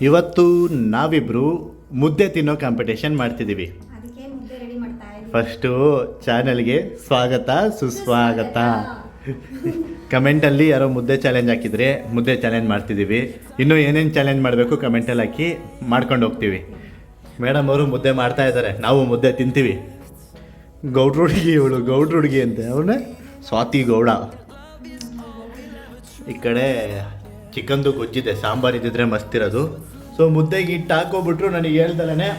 ಇವತ್ತು ನಾವಿಬ್ರು ಮುದ್ದೆ ತಿನ್ನೋ ಕಾಂಪಿಟೇಷನ್ ಮಾಡ್ತಿದ್ದೀವಿ. ಫಸ್ಟು ಚಾನಲ್ಗೆ ಸ್ವಾಗತ ಸುಸ್ವಾಗತ. ಕಮೆಂಟಲ್ಲಿ ಯಾರೋ ಮುದ್ದೆ ಚಾಲೆಂಜ್ ಹಾಕಿದ್ರೆ ಮುದ್ದೆ ಚಾಲೆಂಜ್ ಮಾಡ್ತಿದ್ದೀವಿ. ಇನ್ನೂ ಏನೇನು ಚಾಲೆಂಜ್ ಮಾಡಬೇಕು ಕಮೆಂಟಲ್ಲಿ ಹಾಕಿ ಮಾಡ್ಕೊಂಡು ಹೋಗ್ತೀವಿ. ಮೇಡಮ್ ಅವರು ಮುದ್ದೆ ಮಾಡ್ತಾ ಇದ್ದಾರೆ. ನಾವು ಮುದ್ದೆ ತಿಂತೀವಿ. ಗೌಡ್ರ ಹುಡುಗಿ ಇವಳು ಗೌಡ್ರ ಹುಡುಗಿ ಅಂತೆ. ಅವನೇ? ಸ್ವಾತಿ ಗೌಡ. ಈ ಕಡೆ ಚಿಕನ್ದು ಗೊಜ್ಜಿದೆ, ಸಾಂಬಾರು ಇದ್ದಿದ್ರೆ ಮಸ್ತ್ ಇರೋದು. ಸೊ ಮುದ್ದೆಗೆ ಹಿಟ್ಟು ಹಾಕೋಬಿಟ್ರು ನನಗೆ ಹೇಳ್ದಲೇ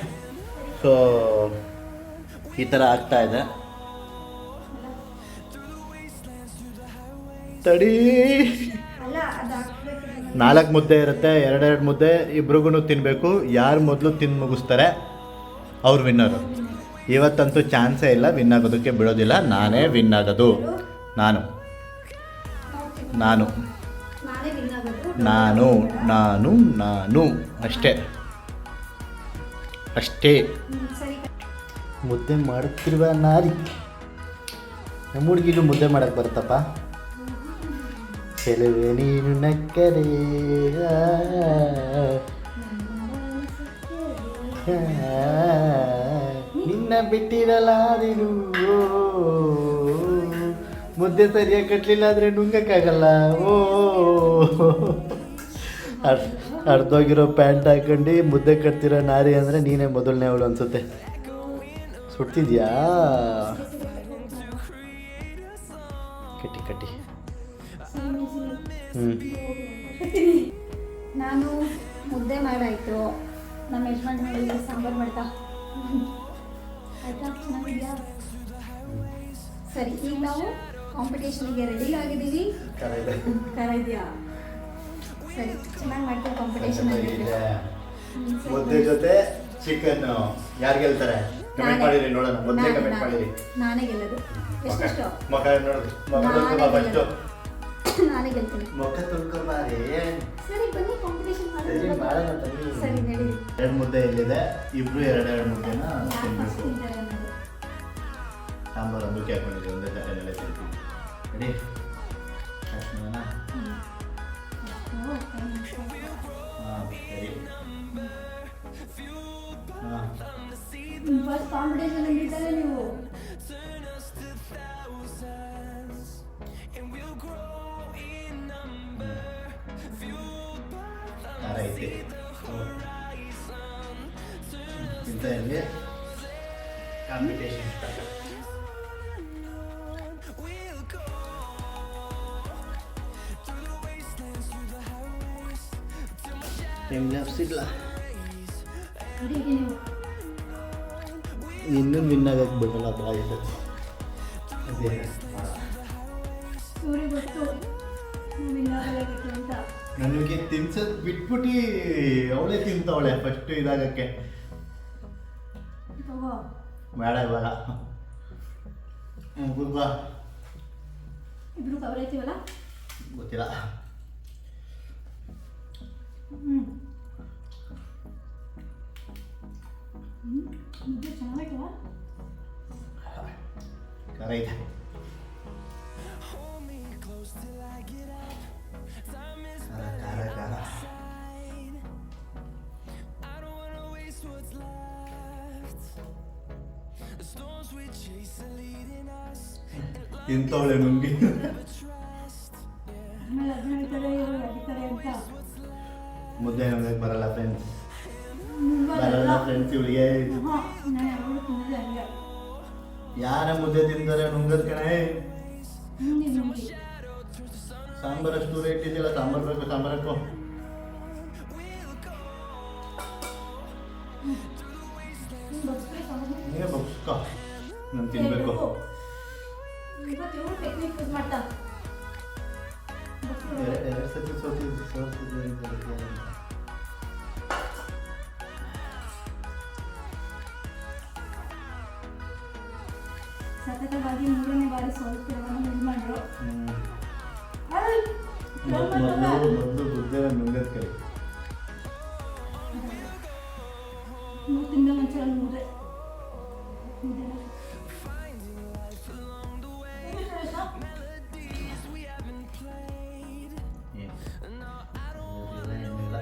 ಸೊ ಈ ಥರ ಇದೆ. ತಡಿ. ನಾಲ್ಕು ಮುದ್ದೆ ಇರುತ್ತೆ, ಎರಡೆರಡು ಮುದ್ದೆ ಇಬ್ರಿಗೂ ತಿನ್ನಬೇಕು ಯಾರು ಮೊದಲು ತಿಂದು ಮುಗಿಸ್ತಾರೆ, ಅವ್ರು ವಿನ್ನರು ಇವತ್ತಂತೂ ಚಾನ್ಸೇ ಇಲ್ಲ ವಿನ್ ಆಗೋದಕ್ಕೆ ಬಿಡೋದಿಲ್ಲ. ನಾನೇ ವಿನ್ ಆಗೋದು ನಾನು. ನಾನು. ನಾನು ನಾನು ನಾನು. ಅಷ್ಟೇ. ಅಷ್ಟೇ. ಮುದ್ದೆ ಮಾಡುತ್ತಿರುವ ನಾರಿ. ನಮ್ಮ ಹುಡುಗಿಗೂ ಮುದ್ದೆ ಮಾಡಕ್ಕೆ ಬರುತ್ತಪ್ಪ. ಕೆಲವೇ ನೀನು ನಕ್ಕರೆ. ನಿನ್ನ ಬಿಟ್ಟಿರಲಾರಿರು. ಮುದ್ದೆ ಸರಿಯಾಗಿ ಕಟ್ಟಲಿಲ್ಲ ಆದರೆ ನುಂಗಕ್ಕಾಗಲ್ಲ. ಓ. ಅರ್- ಅರ್ಧೋಗಿರೋ ಪ್ಯಾಂಟ್ ಹಾಕೊಂಡು ಮುದ್ದೆ ಕಟ್ತಿರೋ ನಾರಿ ಅಂದರೆ ನೀನೇ ಮೊದಲನೇ ಅವಳು ಅನಿಸುತ್ತೆ. ಸುಡ್ತಿದ್ಯಾ? ಕಟ್ಟಿ ಕಟ್ಟಿ. ಹ್ಞೂ ನಾನು ಮುದ್ದೆ ಮಾಡಾಯ್ತು. ನಮ್ಮ ಯಜಮಾನ್ ಸಾಂಬಾರ್ ಸಾಂಬಾರು ಮಾಡ್ತಾ. ಆಯ್ತಾ? ಚೆನ್ನಾಗಿದ್ಯಾ? ಸರಿ ಈಗ ನಾವು ಕಾಂಪಿಟೇಷನ್ಗೆ ರೆಡಿ ಆಗಿದ್ದೀವಿ. ಕರ ಇದೆಯಾ? ಸರಿ ಚೆನ್ನಾಗಿ ಮಾಡ್ತೀವಿ ಕಾಂಪಿಟೇಷನ್ ಆಗಿದ್ರೆ ಮುದ್ದೆ ಜೊತೆ ಚಿಕನ್ ಯಾರು ಗೆಲ್ತಾರೆ? ಕಮೆಂಟ್ ಮಾಡಿರಿ ನೋಡೋಣ. ಮುದ್ದೆ ಕಮೆಂಟ್ ಮಾಡಿರಿ. ನಾನೇ ಗೆಲ್ಲೋದು. ಎಷ್ಟೆಷ್ಟು ಮುಖ ನೋಡು ಮುಖ ತುಂಬಾ ಫಸ್ಟು ನಾನೇ ಗೆಲ್ತೀನಿ. ಮುಖ ತೊಳ್ಕೊಂಬಾರಿ ಸರಿ ಬನ್ನಿ ಕಾಂಪಿಟೇಷನ್ ಸರಿ ಮಾಡೋಣ ತಡಿ. ಸರಿ ನಡೀರಿ. ಎರಡು ಮುದ್ದೆ ಇಲ್ಲಿದೆ ಇಬ್ರು ಎರಡೆರಡು ಮುದ್ದೆನ? ತಿನ್ನಬೇಕು ಸಾಂಬಾರು ಅದಕ್ಕೆ ಹಾಕೊಂಡಿದ್ದೀವಿ. ಒಂದೇ ತಟ್ಟೆನೆಲ್ಲ ತಿಂತೀವಿ. ರೆಡಿ ಓ, ಫಸ್ಟ್ ಕಾಂಪಿಟೇಷನ್ ಇದ್ದಾರೆ ನೀವು ಖಾರ ಐತೆ ಇಂಥ ಇಲ್ಲಿ ಕಾಂಪಿಟೇಷನ್ ಸ್ಟಾರ್ಟ್ ಟೈಮ್ ಲ್ಯಾಪ್ಸ್ ಇಲ್ಲ ರೆಡಿ ನೀವು ಇನ್ನೂ ವಿನ್ ಆಗಕ್ಕೆ ಬಿಡಲ್ಲ ಬಾಯ್ ಅದೇ. ನನಗೆ ತಿನ್ಸೋದು ಬಿಟ್ಬಿಟ್ಟು ಅವಳೇ ತಿಂತವಳೆ ಫಸ್ಟ್ ಇದಾಗಕ್ಕೆ. ಬೇಡ ಇವಾಗ. ಹ್ಞೂ ಗುರ್ಬಾ ಇಬ್ರು ಕವರ್ ಐತೀವಲ್ಲ ಗೊತ್ತಿಲ್ಲ. ಹ್ಞೂ ಮುದ್ದೆ ಚೆನ್ನಾಗೈತಲ್ಲ ಖಾರ ಇದೆ ಖಾರ ಖಾರ ಖಾರ ತಿಂತವಳೆ ನುಂಗಿ ಆಮೇಲೆ ಅದನ್ನ ಹೇಳ್ತಾರೆ ಇವ್ರು ಹೇಳ್ತಾರೆ ಅಂತ ಮುದ್ದೆ ನಮಗೆ ಬರಲ್ಲ ಫ್ರೆಂಡ್ಸ್ ಮುಂಬೈ ಬರಲ್ಲ ಫ್ರೆಂಡ್ಸ್ ಇವಳಿಗೆ ಹಾಂ ನಾನು ಯಾವಾಗಲೂ ತಿನ್ನೋದೇ ಹಂಗೆ ಯಾರ ಮುದ್ದೆ ತಿಂತಾರೆ ನುಂಗದ್ ಕಣೆ ನುಂಗಿ ನುಂಗಿ ಸಾಂಬಾರ್ ಅಷ್ಟು ರೇಟ್ ಇದೆಯಲ್ಲ ಸಾಂಬಾರ್ ಬೇಕು ಸಾಂಬಾರ್ ಹಾಕು ಬಸ್ಗೆ ಸಾಂಬಾರು ನೀವೇ ಬಗ್ಸ್ಕೊ ನಾನು ತಿನ್ಬೇಕು ಇವತ್ತು ಇವರು ಟೆಕ್ನಿಕ್ ಯೂಸ್ ಮಾಡ್ತಾ ಎರಡು ಎರಡು ಸತಿ ಸೋತಿ ಸೋತಿದ್ದೆ ಮೂರನೇ ಬಾರಿ ಸೋಲ್ತಿರೋದನ್ನು ಯೂಸ್ ಮಾಡ್ರು ಹ್ಮ್. ಅಯ್! ಮೊದ್- ಮೊದ್ಲು ಮೊದಲು ಮುದ್ದೆ ನುಂಗದ್ ಕೈ ಮೂರು ತಿಂಗಳ ಮುಂಚೆ ಒಂದು ಮುದ್ದೆ ಮುದ್ದೆನ. ಏನು? ಏನಿಲ್ಲ, ಏನಿಲ್ಲ.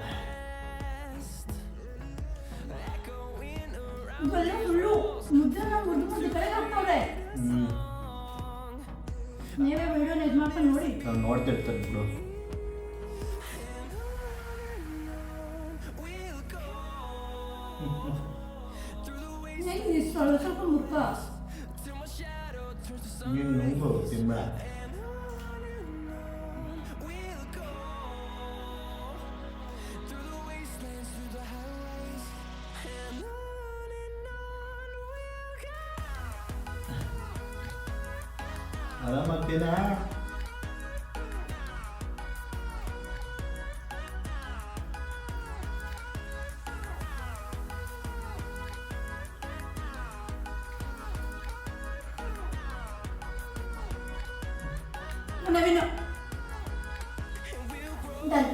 ಗಲ್ಲು ಫುಲ್ಲು ಮುದ್ದೆನ ಮುದ್ದು ಮುದ್ದು ಕಡೆ ಹಾಕ್ತವ್ರೆ ಹ್ಞೂ ನೀವೇ ವಿಡಿಯೋನ ಇದು ಮಾಡ್ಕೊಂಡು ನೋಡಿ. ನಾವು ನೋಡ್ತಿರ್ತಾರೆ ಬಿಡು. ಹೆಂಗೆ ಸ್ವಲ್ಪ ಮುಖ ನೀನು ನುಂಗು ತಿನ್ಬೇಡ ಆರಾಮಾಗ್ತೀನಾ ನವೀನು ಡನ್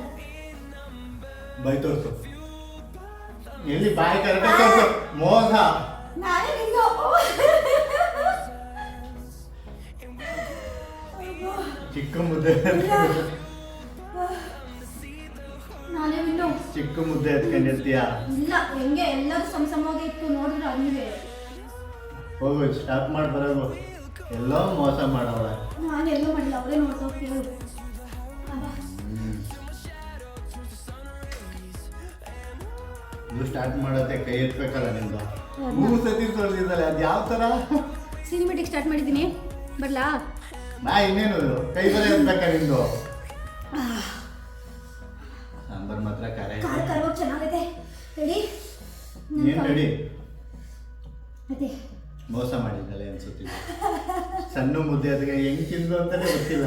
ಬೈ ತೋರ್ಸು ಎಲ್ಲಿ ಬಾಯಿ ಕರೆಕ್ಟಾಗಿ ತೋರ್ಸು ಮೋಸ ನಾನೇ ನಿಂದು ಚಿಕ್ಕ ಮುದ್ದೆ ನಾನೇ ವಿನ್ನು ಚಿಕ್ಕ ಮುದ್ದೆ ಎತ್ಕೊಂಡಿರ್ತೀಯ ಇಲ್ಲ ಹೆಂಗೆ ಎಲ್ಲರೂ ಸಮ ಸಮವಾಗಿ ಇತ್ತು ನೋಡಿದ್ರೆ ಹಂಗಿದೆ ಹೋಗು ಸ್ಟಾಪ್ ಮಾಡಿ ಬರೋದು ಎಲ್ಲೋ ಮೋಸ ಮಾಡವಳೆ. ನಾನು ಎಲ್ಲೂ ಮಾಡಿಲ್ಲ ಅವರೇ ನೋಡ್ತಾ ಕೇಳು ಇದು ಸ್ಟಾರ್ಟ್ ಮಾಡತ್ತೆ ಕೈ ಎತ್ಬೇಕಲ್ಲ ನಿಮ್ದು? ಮೂರು ಸತಿ ತೋರಿಸಿದ್ದಲ್ಲ ಅದು ಯಾವ ಥರ ಸಿನಿಮೆಟಿಕ್ ಸ್ಟಾರ್ಟ್ ಮಾಡಿದ್ದೀನಿ. ಬರ್ಲಾ? ನಾ ಇನ್ನೇನು ಕೈ ಬರ ಎತ್ಬೇಕ ನಿಂದು? ಸಾಂಬಾರ್ ಮಾತ್ರ ಖಾರ ಖಾರ ಕರ್ವಾಗ ಚೆನ್ನಾಗೈತೆ. ರೆಡಿ? ಏನು ರೆಡಿ? ಅದೇ ಮೋಸ ಮಾಡಿದ್ದಲ್ಲ ಅನ್ಸುತ್ತಿಲ್ಲ ಸಣ್ಣ ಮುದ್ದೆ ಅದಕ್ಕೆ ಹೆಂಗ್ ತಿಂದು ಅಂತಾನೆ ಗೊತ್ತಿಲ್ಲ.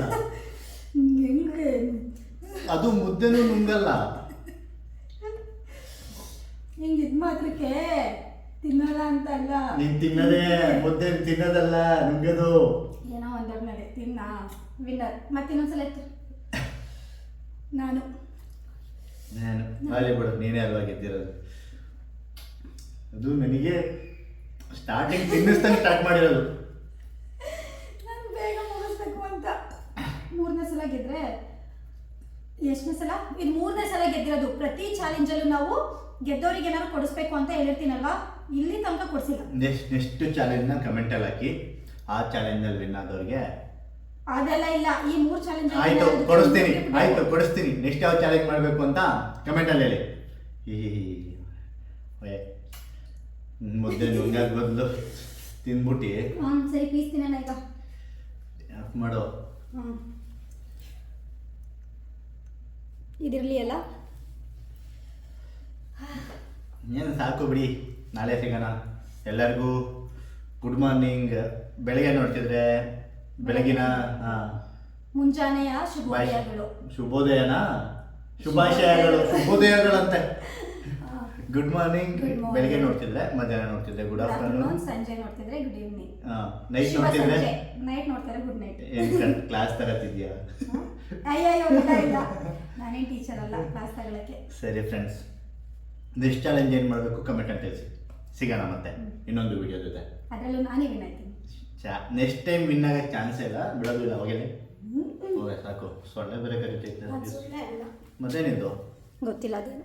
ಹೆಂಗೆ? ಅದು ಮುದ್ದೆನೂ ನುಂಗಲ್ಲ. ಹಿಂಗ್ ಇದ್ ಮಾತ್ರಕ್ಕೆ? ತಿನ್ನಲ್ಲ ಅಂತ ಅಲ್ಲ. ನೀನ್ ತಿನ್ನದೇ ಮುದ್ದೆ ತಿನ್ನೋದಲ್ಲ ನುಂಗದು. ತಿನ್ನ ವಿನ್ನರ್ ಮತ್ತೆ ಇನ್ನೊಂದ್ಸಲ ಎತ್ತು. ನಾನು. ನಾನು. ಅಲ್ಲಿ ಬಿಡು ನೀನೇ ಅಲ್ವಾ ಗೆದ್ದಿರೋದು. ಅದು ನನಗೆ ಸ್ಟಾರ್ಟಿಂಗ್ ತಿನ್ನಿಸ್ತಾನೆ ಸ್ಟಾರ್ಟ್ ಮಾಡಿರೋದು. ನಾನು ಬೇಗ ಮುಗಿಸ್ಬೇಕು ಅಂತ. ಮೂರನೇ ಸಲ ಗೆದ್ರೆ ಎಷ್ಟನೇ ಸಲ? ಇದು ಮೂರನೇ ಸಲ ಗೆದ್ದಿರೋದು. ಪ್ರತಿ ಚಾಲೆಂಜಲ್ಲೂ ನಾವು ಗೆದ್ದವರಿಗೆ ಏನಾದ್ರು ಕೊಡಿಸ್ಬೇಕು ಅಂತ ಹೇಳಿರ್ತೀನಲ್ವಾ? ಇಲ್ಲಿ ತನಕ ಕೊಡಿಸಿಲ್ಲ. ನೆಕ್ಸ್ಟ್ ನೆಕ್ಸ್ಟ್ ಚಾಲೆಂಜ್ನ ಕಮೆಂಟಲ್ಲಿ ಹಾಕಿ. ಆ ಚಾಲೆಂಜಲ್ಲಿ ವಿನ್ ಆದವ್ರಿಗೆ ಅದೆಲ್ಲ ಇಲ್ಲ. ಈ ಮೂರು ಚಾಲೆಂಜ್ ಆಯ್ತು ಕೊಡಿಸ್ತೀನಿ. ಆಯ್ತು ಕೊಡಿಸ್ತೀನಿ. ನೆಕ್ಸ್ಟ್ ಯಾವ ಚಾಲೆಂಜ್ ಮಾಡಬೇಕು ಅಂತ ಕಮೆಂಟಲ್ಲಿ ಹೇಳಿ. ಈ. ಮುದ್ದೆ ನುಂಗಾಗ ಬದಲು ತಿಂದ್ಬಿಟ್ಟು ಒಂದು ಸರಿ ಪೀಸ್ ತಿನ್ನೋಣ ಈಗ. ಯಾಕೆ ಮಾಡೋ? ಇದಿರಲಿ ಅಲ್ಲ? ಏನು ಸಾಕು ಬಿಡಿ. ನಾಳೆ ಸಿಗೋಣ. ಎಲ್ಲರಿಗೂ ಗುಡ್ ಮಾರ್ನಿಂಗ್ ಬೆಳಗ್ಗೆ ನೋಡ್ತಿದ್ರೆ. ಬೆಳಗಿನ ಹಾಂ ಮುಂಜಾನೆಯ ಶುಭೋದಯಗಳು ಶುಭೋದಯನಾ? ಶುಭಾಶಯಗಳು. ಶುಭೋದಯಗಳಂತೆ. Good morning. ಬೆಳಗ್ಗೆ ನೋಡ್ತಿದ್ರೆ ಮಧ್ಯಾಹ್ನ ನೋಡ್ತಿದ್ರೆ ಗುಡ್ ಆಫ್ಟರ್ನೂನ್ ಸಂಜೆ ನೋಡ್ತಿದ್ರೆ ಗುಡ್ ಈವ್ನಿಂಗ್ ನೈಟ್ ನೋಡ್ತಿದ್ರೆ? ನೈಟ್ ನೋಡ್ತಾರೆ ಗುಡ್ ನೈಟ್ ಏನ್ ಕ್ಲಾಸ್ ತಗತಿದ್ಯಾ ಅಯ್ಯೋ ಇಲ್ಲ ಇಲ್ಲ. ನಾನೇನು ಟೀಚರ್ ಅಲ್ಲ ಕ್ಲಾಸ್ ತಗೊಳಕ್ಕೆ. ಸರಿ ಫ್ರೆಂಡ್ಸ್ ನೆಕ್ಸ್ಟ್ ಚಾಲೆಂಜ್ ಏನು ಮಾಡಬೇಕು? ಕಮೆಂಟ್ ಅಂತ ತಿಳಿಸಿ. ಸಿಗೋಣ ಮತ್ತೆ. ಇನ್ನೊಂದು ವಿಡಿಯೋ ಜೊತೆ. ಅದರಲ್ಲೂ ನಾನೇ ವಿನ್ ಚಾ ನೆಕ್ಸ್ಟ್ ಟೈಮ್ ವಿನ್ ಆಗಕ್ಕೆ ಚಾನ್ಸ್ ಇಲ್ಲ ಬಿಡೋದಿಲ್ಲ ಅವಾಗಲೇ ಓಕೆ ಸಾಕು. ಸೊಳ್ಳೆ ಬೇರೆ ಕರಿತೈತೆ ಮತ್ತೇನಿದ್ದು ಗೊತ್ತಿಲ್ಲ ಅದೇನು.